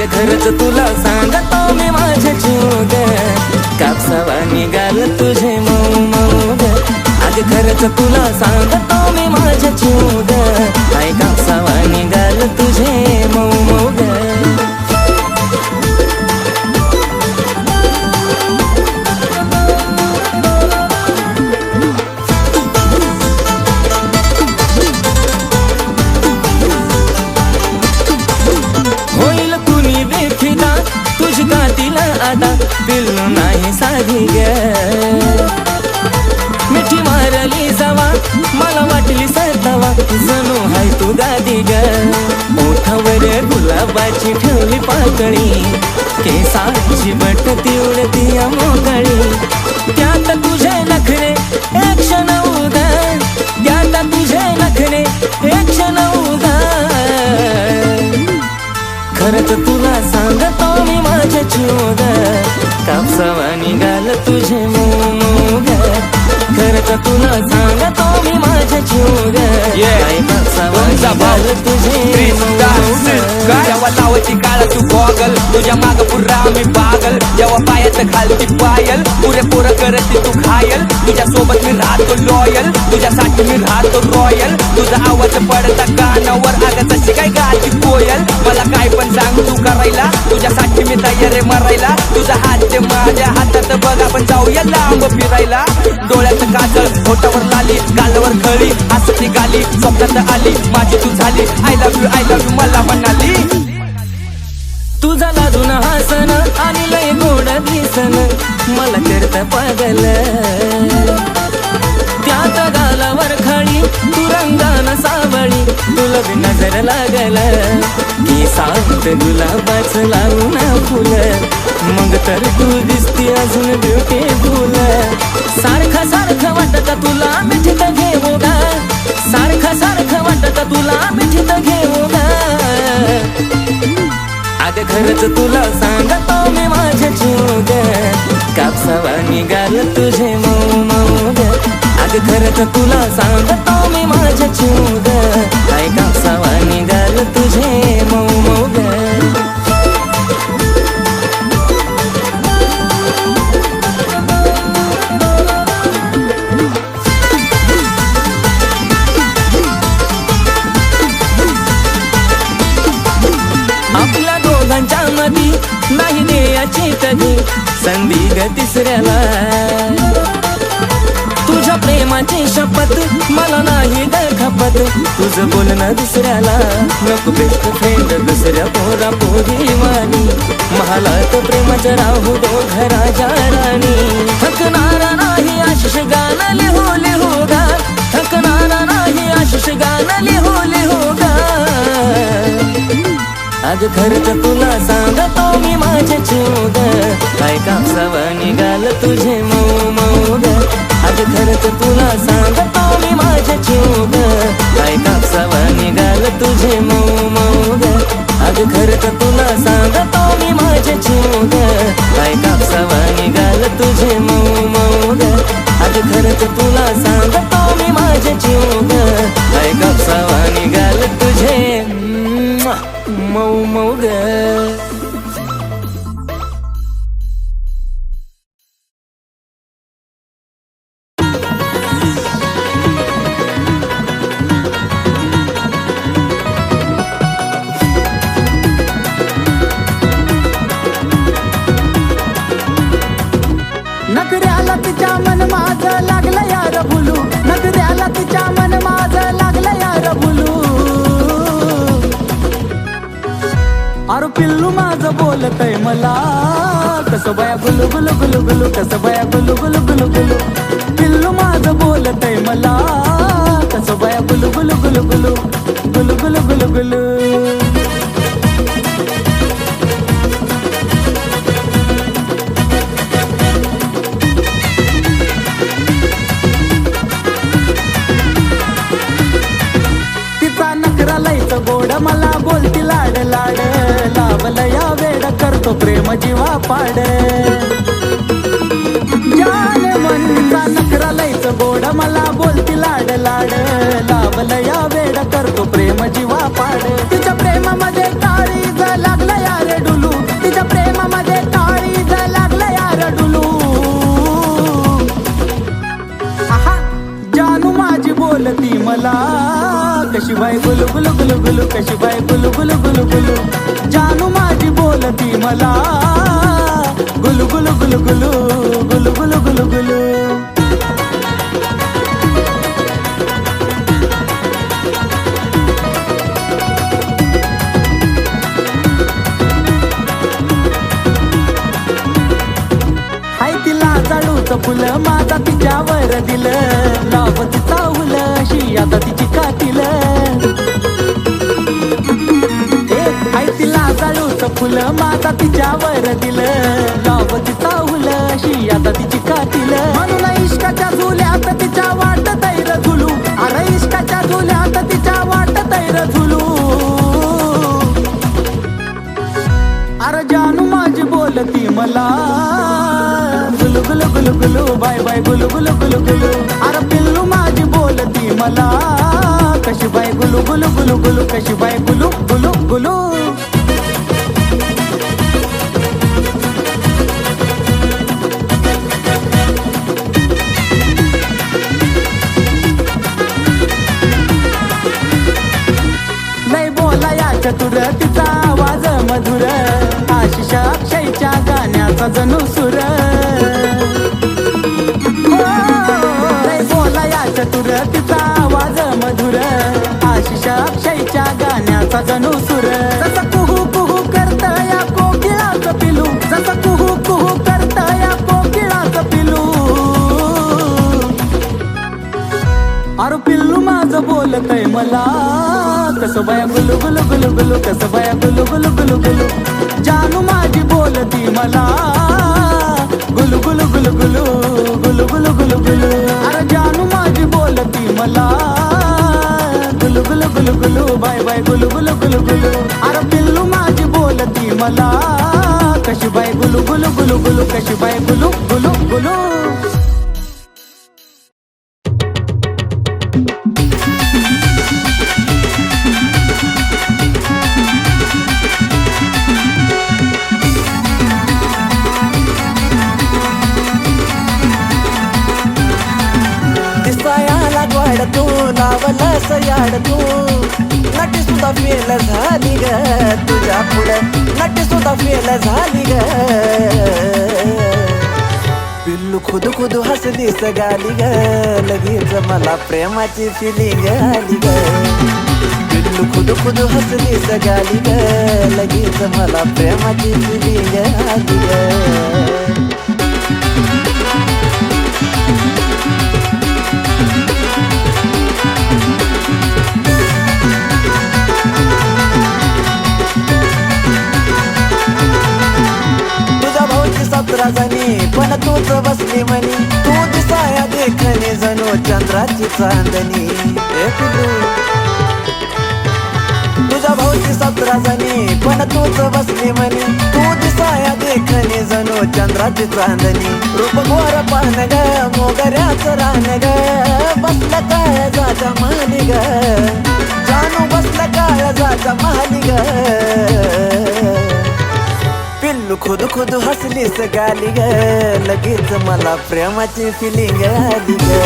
अग खरंच तुला सांगतो मी माझे जीव ग कापसावा निघाल तुझे मऊ मऊ ग. अग खरंच तुला सांगतो मी माझे जीव ग कधी ग मिठी मारली जावा मला वाटली सरतावा जणू हाय तू दादी ग. ओठावर गुलाबाची ठेवली पाकळी केसाची बट उडती मोकळी. त्यात तुझे नखरे एक क्षण उदा त्यात तुझे नखरे एक क्षण उदा खरंच तुला सांगतो मी माझ्या चोग कापसावा निघाल तुझे मोग. खरंच तुला सांगतो मी माझ्या चोग कापसावा निघाल तुझे जेव्हा लावायची काळ तू गॉगल. तुझ्या माग पुरा मी पागल. जेव्हा पायात घालती पायल. पुरे पोरं करते तू घायल. तुझ्या सोबत मी राहतो लॉयल तुझ्यासाठी मी राहतो रॉयल तुझा आवाज पडता कानावर. अगं तशी काय गाती कोयल? मला काय पण सांग तू करायला. तुझ्यासाठी मी तयार आहे मरायला. तुझा हात ते माझ्या हातात. बघ आपण जाऊया लांब फिरायला. डोळ्यात काजळ होटावर लाली. गालावर खळी असं निघाली स्वप्नात आली माझी तू झाली. I love you I love you मला म्हणाली. तुझा लाजून हसन आणि लय गोड दिसन. मला करत पागल. त्यात गालावर खळी तू रंगान सावळी तुला बी नजर लागल. मी सात गुलाबाच लावून फुल. मग तर तू दिसती अजून ब्युटीफुल सारखं सारखं वाटत तुला मिठीत घेऊ गा सारखं सारखं वाटत तुला मिठीत घेऊ गा अग खरंच तुला सांगतो मी माझ्या जीवग कापसावा निघाल तुझे मऊ मऊ. ग अग खरंच तुला सांगतो मी मन बोलणं दुसऱ्याला. नको बेस्ट फ्रेंड दुसऱ्या पोरा पोरी वाणी. महालात प्रेमाच्या राहू दो घराच्या राणी थकणारा नाही आशिष गाणं लिहू लिहू गा. थकणारा नाही आशिष गाणं लिहू लिहू गा. आज खरंच तुला सांगतो मी माझे चोग काय कापसावा निघाल तुझे मऊ मऊ ग. आज खरंच तुला सांगतो माझ्या चोग काय कापसावा निघाल तुझे मऊ मऊ ग अग तर तुला सांगतो मी माझ्या चोग काय कापसावा निघाल तुझे मऊ मऊ ग अग तर तुला सांगतो मी माझ्या चोग बया गुलू गुलू गुलू गुलू कसं बया गुलू गुलू गुलू गुलू. पिल्लू माझं बोलत आहे मला कसं बया गुलू गुलू गुलू गुलू. गुलू गुलू पाडे. जान मनचा नखरा लयच गोड मला बोलती लाड लाड. लावलं या वेड करतो प्रेम जीवा पाड. तिच्या प्रेमामध्ये टाळी ज लागलं यार डुलू. तिच्या प्रेमामध्ये टाळी ज लागलं यार डुलू. आहा जानू माझी बोलती मला. कशी बाय गुलू गुलू गुलू गुलू कशी बाय गुलू गुलू गुलू गुलू. जानू माझी बोलती मला. अरे जानू माझी बोलती मला. गुलू गुलू गुलू गुलू बाय बाय गुलू गुलू गुलू गुलू. अरे पिल्लू माझी बोलती मला. कशी बाय गुलू गुलू गुलू गुलू कशी बाय गुलू गाण्याचा सुर. हो, बोलाया बोला चतुर तिचा आवाज मधुर. आशिष अक्षयच्या गाण्याचा जणू सुर जसं कुहू कुहू करत या कोकिळाच पिलू. जसं कुहू कुहू करत या कोकिळाच पिलू. अरे पिल्लू माझं बोलतय मला. कसं बाया गुलू गुलू गुलू अरे पिल्लू माझी बोलती मला कशी बाय गुलू गुलू गुलू गुलू कशी बाय गुलू गुलू गुलू दिसायाला गोड तू लावलं सयाड तू नटी सुद्धा फेल झाली ग तुझ्या पुढं नटी सुद्धा फेल झाली ग. पिल्लू खुद खुद हसली सगाली ग लगेच मला प्रेमाची फिलिंग आली ग. पिल्लू खुद खुद हसली सगाली ग लगेच मला प्रेमाची फिलिंग आली ग. पण बसली म्हणी तू दिसाया देखणे जणू चंद्राची चांदणी. तुझ्या भाऊची सतरा जणी पण तूच बसली म्हणी तू दिसाया देखणे जणू चंद्राची चांदणी. रूप गोर पान ग मोगऱ्याच रान ग बसलं काय जाता महाली ग जानू बसलं काय जाता माली ग पिल्लू खुद खुद हसली सगाली ग लगेच मला प्रेमाची फिलिंग आली ग.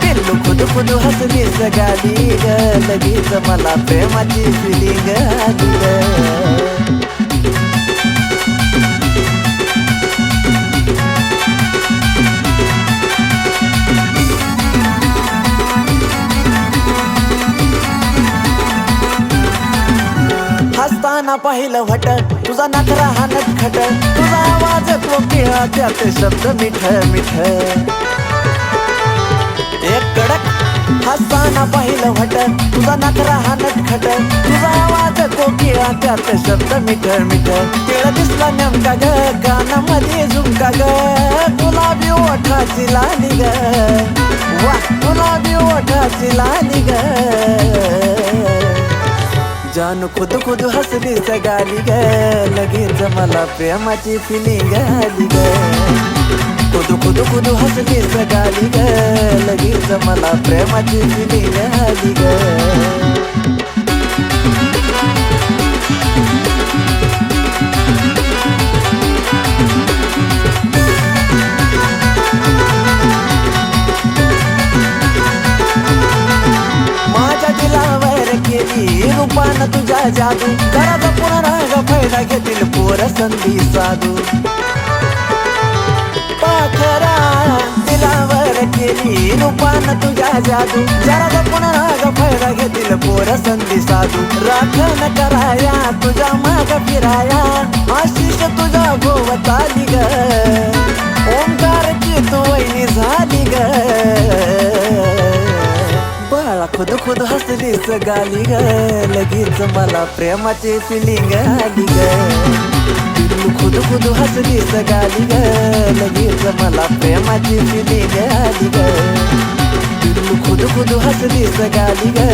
पिल्लू खुद खुद हसली सगाली ग लगेच मला प्रेमाची फिलिंग आली ग. हसताना पाहिलं वाटत तुझा नखरा हा नटखट तुझा आवाज कोकिळा त्यात शब्द मिठ मिठ. एक कडक हसताना पाहिलं वट. तुझा नखरा हा नटखट तुझा आवाज कोकिळा त्यात शब्द मिठ मिठ. तिळ दिसला नेमका ग कानामध्ये झुमका ग. गुलाबी ओठाची लाली ग. वा गुलाबी ओठाची लाली ग. जान खुद खुद हसली सगाली ग. लगेच मला प्रेमाची फिलिंग आली ग. खुद खुद खुद हसली सगाली ग. लगेच मला प्रेमाची फिलिंग आली ग. पान तुझ्या जादू. घराचा पुनराग फायदा घेतील पोर संधी साधू. पाखरा दिलावर केली रूपान तुझ्या जादू. घराचा पुनराग फायदा घेतील पोर संधी साधू. राखण कराया तुझा माग फिराया. आशिष तुझा भोवताली ग. ओंकारची तू वहिनी झाली ग. काळा खुद खुद हसली सगाली ग. लगीच मला प्रेमाचे फिलिंग आली ग. खुद खुद हसली सगाली ग. लगीच मला प्रेमाची फिलिंग आली ग. खुद खुद हसली सगाली ग.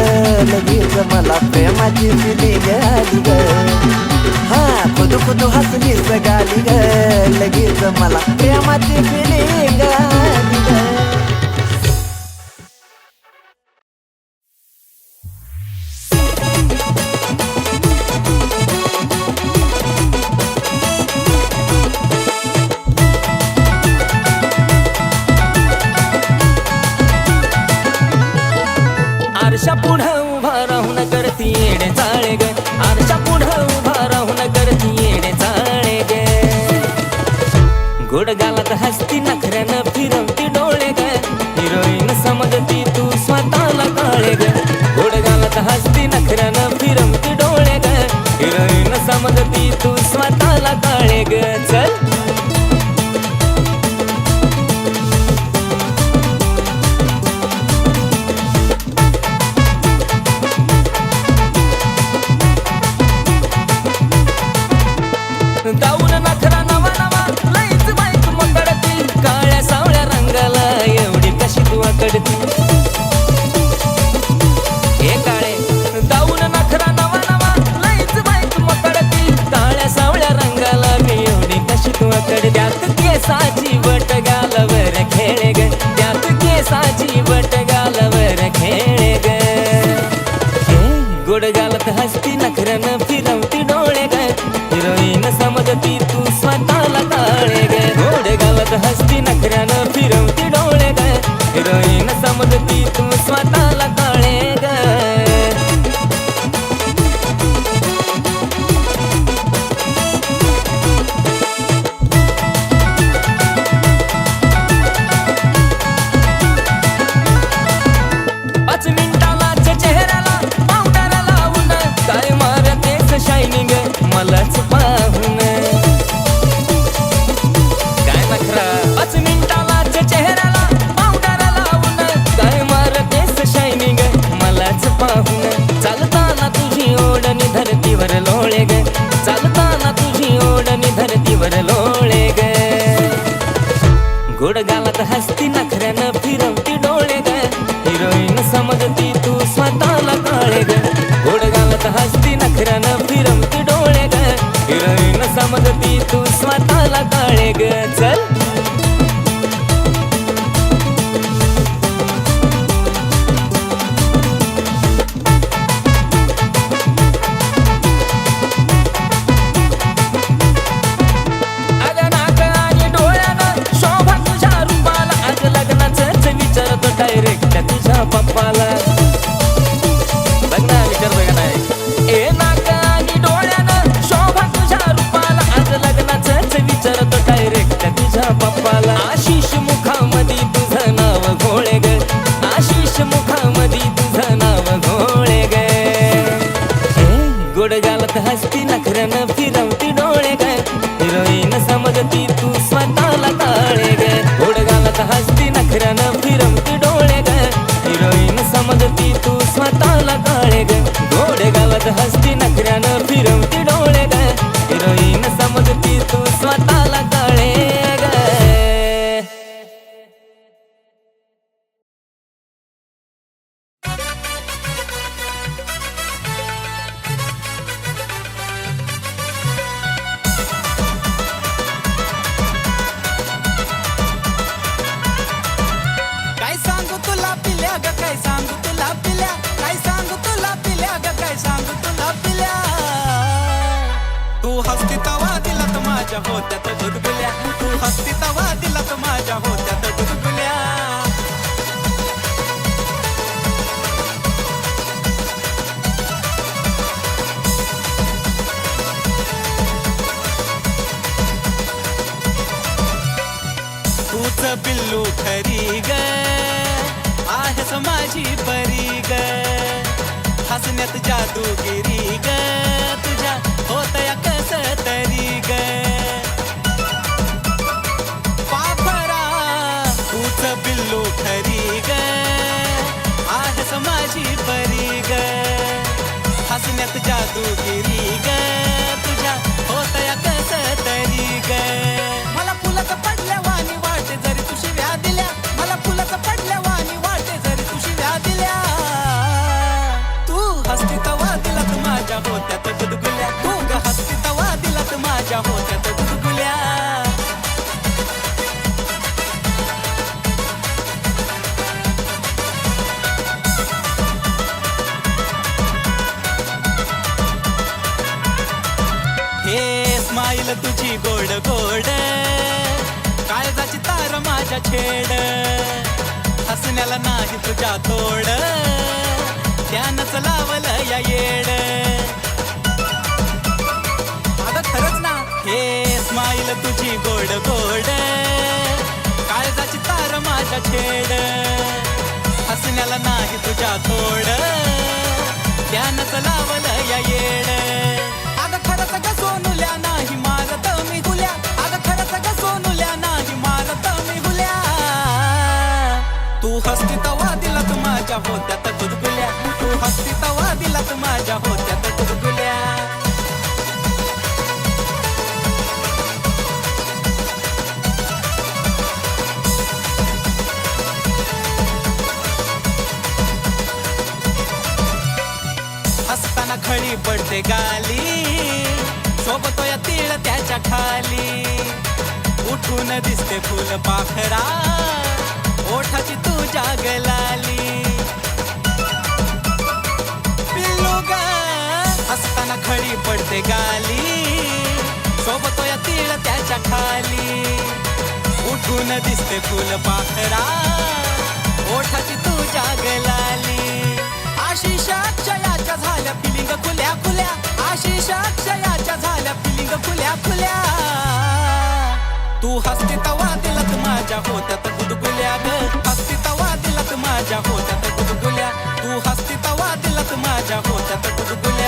लगीच मला प्रेमाची फिलिंग आली ग. हा खुद खुद हसली सगाली ग. लगीच मला प्रेमाची फिलिंग आली ग. ಗುಡಗಾಲದ ಹಸ್ತಿ ನಖರನ has मात्र हसती नखऱ्यानं फिरवती डोळे ग हिरोईन समजती तू स्वतःला काळे ग गोडगावात हसती नखऱ्यानं फिरवती डोळे ग हिरोईन समजती तू स्वतःला काळे ग हस्ती नखऱ्यानं फिरवते तूच खरी ग. आहेस माझी परी ग. हसण्यात जादूगिरी ग. तुझ्या होतया कस तरी ग. पाखरा तूच बिल्लू खरी ग. आहेस माझी परी ग. हसण्यात जादूगिरी छेड हसण्याला नाही तुझ्या तोड. त्यानंच लावलं या येड. आता खरंच ना. हे स्माईल तुझी गोड गोड. काळजाची तार माझ्या छेड. हसण्याला नाही तुझ्या तोड. त्यानंच लावलं या येड. आता खरंच माझ्या होत्यात तुकल्या हसताना खळी पडते गाली. सोबतो या तीळ त्याच्याखाली. उठून दिसते फुल पाखरा. गाली सोबतो या तीळ त्याच्याखाली. उठून दिसते फुल पाखरा. ओठाची तू जागलाली आशिषाक्षयाच्या झाल्या फिलिंग खुल्या खुल्या. आशिषाक्षयाच्या झाल्या फिलिंग खुल्या खुल्या. तू हसती तवा दिलत माझ्या होत्यात गुदगुल्या ग. हसती तवा दिलत माझ्या होत्यात गुदगुल्या. तू हसती तवा दिलत माझ्या होत्यात गुदगुल्या.